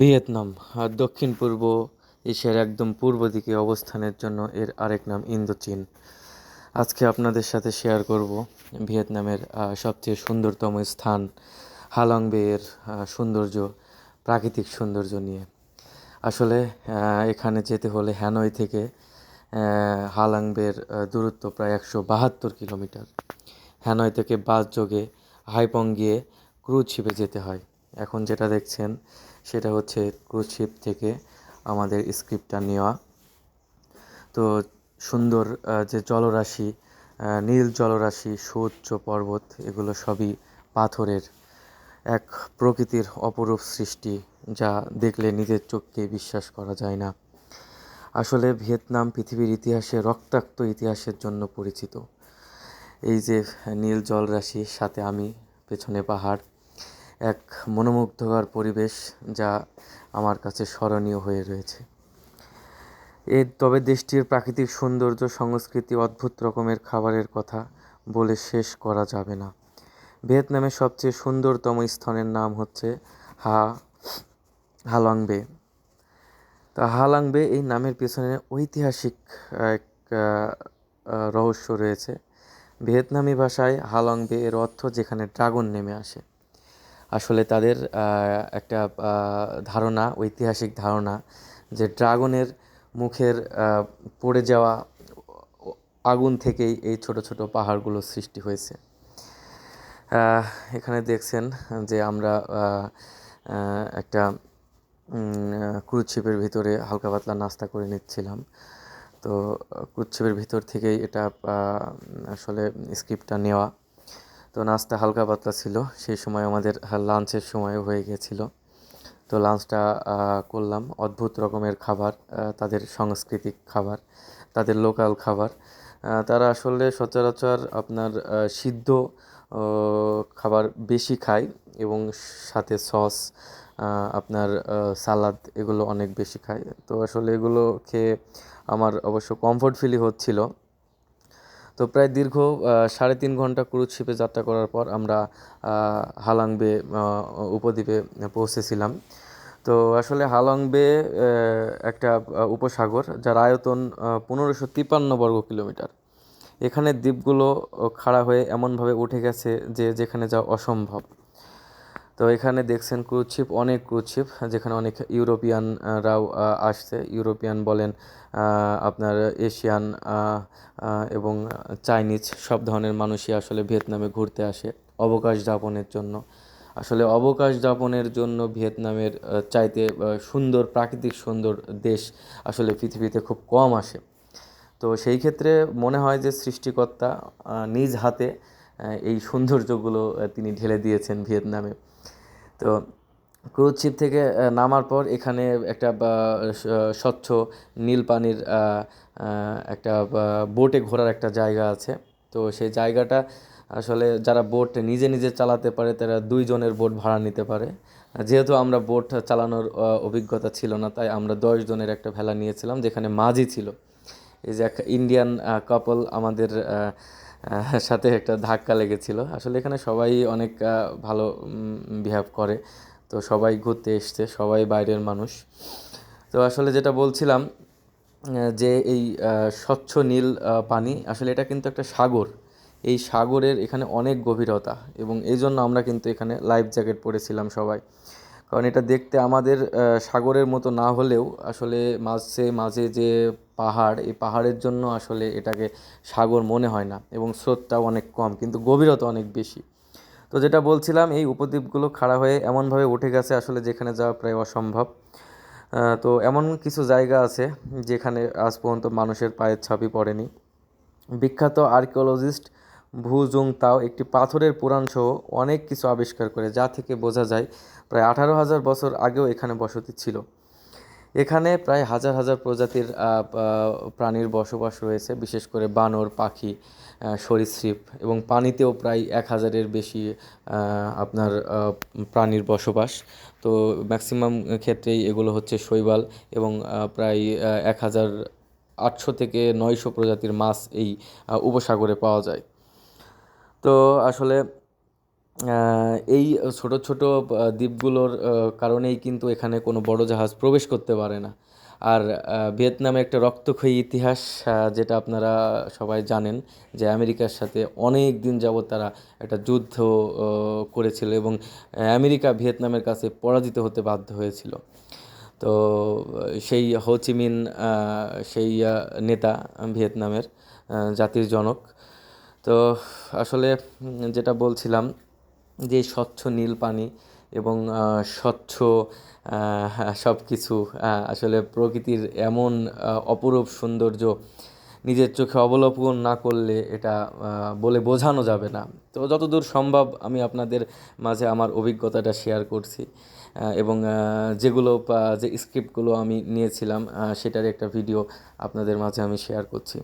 Vietnam আর দক্ষিণ পূর্ব এশিয়ার একদম পূর্ব দিকে অবস্থানের জন্য এর আরেক নাম ইন্দোচীন। আজকে আপনাদের সাথে শেয়ার করব ভিয়েতনামের সবচেয়ে সুন্দরতম স্থান, হালং বেয়ের সৌন্দর্য, প্রাকৃতিক সৌন্দর্য নিয়ে। আসলে এখানে যেতে হলে হ্যানয় থেকে হালাং বের দূরত্ব প্রায় একশো বাহাত্তর কিলোমিটার। হ্যানয় থেকে বাস যোগে হাইপং গিয়ে ক্রুজ শিপে যেতে হয়। এখন যেটা দেখছেন সেটা হচ্ছে ক্রুজ শিপ থেকে আমাদের স্ক্রিপ্টটা নেওয়া। তো সুন্দর যে জলরাশি নীল জলরাশি সুউচ্চ পর্বত, এগুলো সবই পাথরের এক প্রকৃতির অপরূপ সৃষ্টি যা দেখলে নিজের চোখকে বিশ্বাস করা যায় না। আসলে ভিয়েতনাম পৃথিবীর ইতিহাসে রক্তাক্ত ইতিহাসের জন্য পরিচিত। এই যে নীল জলরাশির সাথে আমি পেছনে পাহাড় এক মনোমুগ্ধকর পরিবেশ যা আমার কাছে স্মরণীয় হয়ে রয়েছে। এর তবে দেশটির প্রাকৃতিক সৌন্দর্য, সংস্কৃতি, অদ্ভুত রকমের খাবারের কথা বলে শেষ করা যাবে না। ভিয়েতনামের সবচেয়ে সুন্দরতম স্থানের নাম হচ্ছে হা হালংবে। তা হালাংবে এই নামের পেছনে ঐতিহাসিক এক রহস্য রয়েছে। ভিয়েতনামি ভাষায় হালংবে এর অর্থ যেখানে ড্রাগন নেমে আসে। আসলে তাদের একটা ধারণা, ঐতিহাসিক ধারণা যে ড্রাগনের মুখের পড়ে যাওয়া আগুন থেকেই এই ছোট ছোট পাহাড়গুলো সৃষ্টি হয়েছে। এখানে দেখছেন যে আমরা একটা ক্রুজ শিপের ভিতরে হালকা পাতলা নাস্তা করে নিচ্ছিলাম। তো ক্রুজ শিপের ভিতর থেকেই এটা আসলে স্ক্রিপ্টটা নেওয়া তো নাস্তা হালকা পাতলা ছিল, সেই সময় আমাদের লাঞ্চের সময়ও হয়ে গিয়েছিল তো লাঞ্চটা করলাম। অদ্ভুত রকমের খাবার তাদের সাংস্কৃতিক খাবার, তাদের লোকাল খাবার। তারা আসলে সচরাচর আপনার সিদ্ধ খাবার বেশি খায় এবং সাথে সস আপনার সালাদ এগুলো অনেক বেশি খায়। তো আসলে এগুলো খেয়ে আমার অবশ্য কমফোর্ট ফিলই হচ্ছিল। তো প্রায় দীর্ঘ সাড়ে তিন ঘণ্টা ক্রুজ শিপে যাত্রা করার পর আমরা হালাং হালাংবে উপদ্বীপে পৌঁছেছিলাম। তো আসলে হালং বে একটা উপসাগর যার আয়তন পনেরোশো তিপ্পান্ন বর্গ কিলোমিটার। এখানে দ্বীপগুলো খাড়া হয়ে এমনভাবে উঠে গেছে যে, যেখানে যাওয়া অসম্ভব। তো এখানে দেখছেন ক্রুজ শিপ অনেক ক্রুজ শিপ যেখানে অনেক ইউরোপিয়ানরাও আসছে। ইউরোপিয়ান বলেন আপনার এশিয়ান এবং চাইনিজ, সব ধরনের মানুষই আসলে ভিয়েতনামে ঘুরতে আসে অবকাশ যাপনের জন্য। আসলে অবকাশ যাপনের জন্য ভিয়েতনামের চাইতে সুন্দর, প্রাকৃতিক সুন্দর দেশ আসলে পৃথিবীতে খুব কম আসে। তো সেই ক্ষেত্রে মনে হয় যে সৃষ্টিকর্তা নিজ হাতে এই সৌন্দর্যগুলো তিনি ঢেলে দিয়েছেন ভিয়েতনামে। তো ক্রুজ শিপ থেকে নামার পর এখানে একটা স্বচ্ছ নীল পানির একটা বোটে ঘোরার একটা জায়গা আছে। তো সেই জায়গাটা আসলে যারা বোট নিজে নিজে চালাতে পারে, তারা দুইজনের বোট ভাড়া নিতে পারে। যেহেতু আমরা বোট চালানোর অভিজ্ঞতা ছিল না, তাই আমরা দশ জনের একটা ভেলা নিয়েছিলাম, যেখানে মাঝি ছিল। এই যে এক ইন্ডিয়ান কাপল আমাদের সাথে একটা ধাক্কা লেগেছিল। আসলে এখানে সবাই অনেক ভালো বিহেভ করে। তো সবাই ঘুরতে এসছে, সবাই বাইরের মানুষ। তো আসলে যেটা বলছিলাম যে এই স্বচ্ছ নীল পানি, আসলে এটা কিন্তু একটা সাগর। এই সাগরের এখানে অনেক গভীরতা এবং এই জন্য আমরা কিন্তু এখানে লাইফ জ্যাকেট পরেছিলাম সবাই। কারণ এটা দেখতে আমাদের সাগরের মতো না হলেও আসলে মাঝে মাঝে যে পাহাড়, এই পাহাড়ের জন্য আসলে এটাকে সাগর মনে হয় না এবং স্রোতটাও অনেক কম, কিন্তু গভীরতা অনেক বেশি। তো যেটা বলছিলাম, এই উপদ্বীপগুলো খাড়া হয়ে এমনভাবে উঠে গেছে আসলে যেখানে যাওয়া প্রায় অসম্ভব। তো এমন কিছু জায়গা আছে যেখানে আজ পর্যন্ত মানুষের পায়ের ছাপই পড়েনি। বিখ্যাত আর্কিওলজিস্ট ভু জুং তাও একটি পাথরের পুরাণ সহ অনেক কিছু আবিষ্কার করে, যা থেকে বোঝা যায় প্রায় আঠারো হাজার বছর আগেও এখানে বসতি ছিল। এখানে প্রায় হাজার হাজার প্রজাতির প্রাণীর বসবাস রয়েছে, বিশেষ করে বানর, পাখি সরীসৃপ এবং পানিতেও প্রায় এক হাজারের বেশি আপনার প্রাণীর বসবাস। তো ম্যাক্সিমাম ক্ষেত্রেই এগুলো হচ্ছে শৈবাল এবং প্রায় এক হাজার আটশো থেকে নয়শো প্রজাতির মাছ এই উপসাগরে পাওয়া যায়। তো আসলে এই ছোট ছোট দ্বীপগুলোর কারণেই কিন্তু এখানে কোনো বড় জাহাজ প্রবেশ করতে পারে না। আর ভিয়েতনামে একটা রক্তক্ষয়ী ইতিহাস যেটা আপনারা সবাই জানেন যে আমেরিকার সাথে অনেক দিন যাবৎ তারা একটা যুদ্ধ করেছিল এবং আমেরিকা ভিয়েতনামের কাছে পরাজিত হতে বাধ্য হয়েছিল। তো, সেই হোচিমিন সেই নেতা ভিয়েতনামের জাতির জনক তো আসলে যেটা বলছিলাম যে স্বচ্ছ নীল পানি এবং স্বচ্ছ সব কিছু আসলে প্রকৃতির এমন অপরূপ সৌন্দর্য নিজের চোখে অবলোকন না করলে এটা বলে বোঝানো যাবে না। তো যতদূর সম্ভব আমি আপনাদের মাঝে আমার অভিজ্ঞতাটা শেয়ার করছি এবং যেগুলো যে স্ক্রিপ্টগুলো আমি নিয়েছিলাম সেটার একটা ভিডিও আপনাদের মাঝে আমি শেয়ার করছি।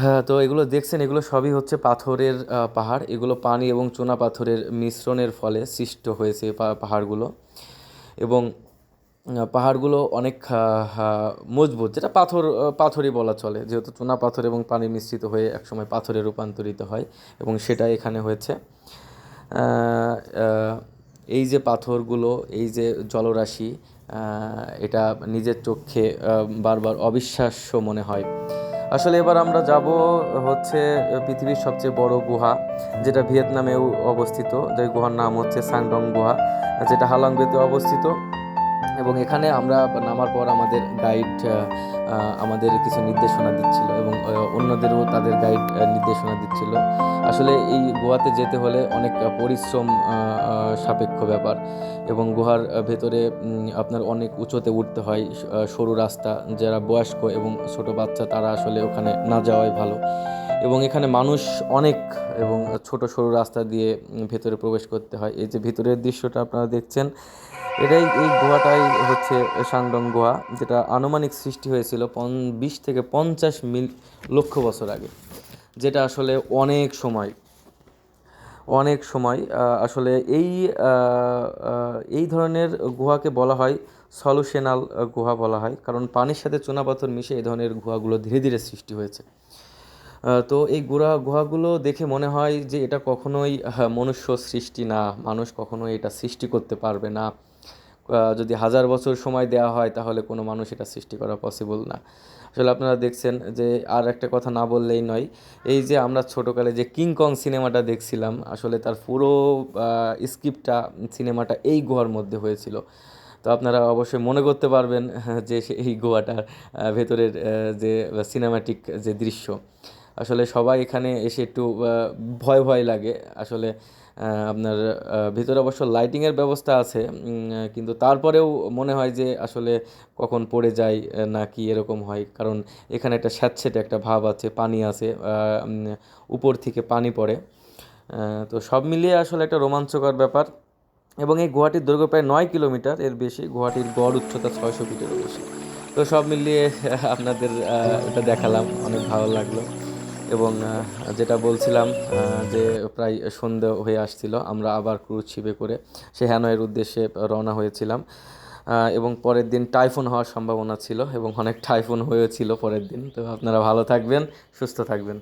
হ্যাঁ তো এগুলো দেখছেন, এগুলো সবই হচ্ছে পাথরের পাহাড়। এগুলো পানি এবং চুনা পাথরের মিশ্রণের ফলে সৃষ্ট হয়েছে পাহাড়গুলো। এবং পাহাড়গুলো অনেক মজবুত, যেটা পাথর পাথরই বলা চলে। যেহেতু চুনা পাথর এবং পানি মিশ্রিত হয়ে একসময় পাথরে রূপান্তরিত হয় এবং সেটা এখানে হয়েছে। এই যে পাথরগুলো, এই যে জলরাশি এটা নিজের চোখে বারবার অবিশ্বাস্য মনে হয়। আসলে এবার আমরা যাব হচ্ছে পৃথিবীর সবচেয়ে বড় গুহা, যেটা ভিয়েতনামেও অবস্থিত। যে গুহার নাম হচ্ছে সাংডং গুহা, যেটা হালাংবেতে অবস্থিত। এবং এখানে আমরা নামার পর আমাদের গাইড আমাদের কিছু নির্দেশনা দিচ্ছিল এবং অন্যদেরও তাদের গাইড নির্দেশনা দিচ্ছিল। আসলে এই গুহাতে যেতে হলে অনেক পরিশ্রম সাপেক্ষ ব্যাপার এবং গুহার ভেতরে আপনার অনেক উঁচুতে উঠতে হয় সরু রাস্তা। যারা বয়স্ক এবং ছোট বাচ্চা তারা আসলে ওখানে না যাওয়াই ভালো। এবং এখানে মানুষ অনেক এবং ছোট সরু রাস্তা দিয়ে ভেতরে প্রবেশ করতে হয়। এই যে ভিতরের দৃশ্যটা আপনারা দেখছেন এটাই এই গুহাটাই হচ্ছে সাংডং গুহা, যেটা আনুমানিক সৃষ্টি হয়েছিল পন, বিশ থেকে পঞ্চাশ মিল, লক্ষ বছর আগে, যেটা আসলে অনেক সময় অনেক সময় আসলে এই এই ধরনের গুহাকে বলা হয় সলুশনাল গুহা বলা হয়, কারণ পানির সাথে চুনাপাথর মিশে এই ধরনের গুহাগুলো ধীরে ধীরে সৃষ্টি হয়েছে। তো এই গুহা, গুহাগুলো দেখে মনে হয় যে এটা কখনোই মনুষ্য সৃষ্টি না, মানুষ কখনোই এটা সৃষ্টি করতে পারবে না। যদি হাজার বছর সময় দেওয়া হয়, তাহলে কোনো মানুষ এটা সৃষ্টি করা পসিবল না। আসলে আপনারা দেখছেন যে আর একটা কথা না বললেই নয়, এই যে আমরা ছোটোকালে যে কিং কং সিনেমাটা দেখছিলাম, আসলে তার পুরো স্ক্রিপ্টটা সিনেমাটা এই গুহার মধ্যে হয়েছিল। তো আপনারা অবশ্যই মনে করতে পারবেন যে এই গোয়াটার ভেতরের যে সিনেমাটিক যে দৃশ্য। আসলে সবাই এখানে এসে একটু ভয় ভয় লাগে। আসলে আপনার ভিতরে অবশ্য লাইটিংয়ের ব্যবস্থা আছে কিন্তু তারপরেও মনে হয় যে আসলে কখন পড়ে যায় না কি এরকম হয়। কারণ এখানে একটা স্যাঁতসেটে একটা ভাব আছে, পানি আছে উপর থেকে পানি পড়ে। তো সব মিলিয়ে আসলে একটা রোমাঞ্চকর ব্যাপার। এবং এই গুহাটির দৈর্ঘ্য প্রায় নয় কিলোমিটার, এর বেশি। গুহাটির গড় উচ্চতা ছয়শো ফিটেরও বেশি। তো সব মিলিয়ে আপনাদের এটা দেখালাম, অনেক ভালো লাগল। এবং যেটা বলছিলাম যে প্রায় সন্ধে হয়ে আসছিল, আমরা আবার ক্রুজ শিপে করে সে হ্যানয়ের উদ্দেশ্যে রওনা হয়েছিলাম। এবং পরের দিন টাইফুন হওয়ার সম্ভাবনা ছিল এবং অনেক টাইফুন হয়েছিল পরের দিন। তো আপনারা ভালো থাকবেন, সুস্থ থাকবেন।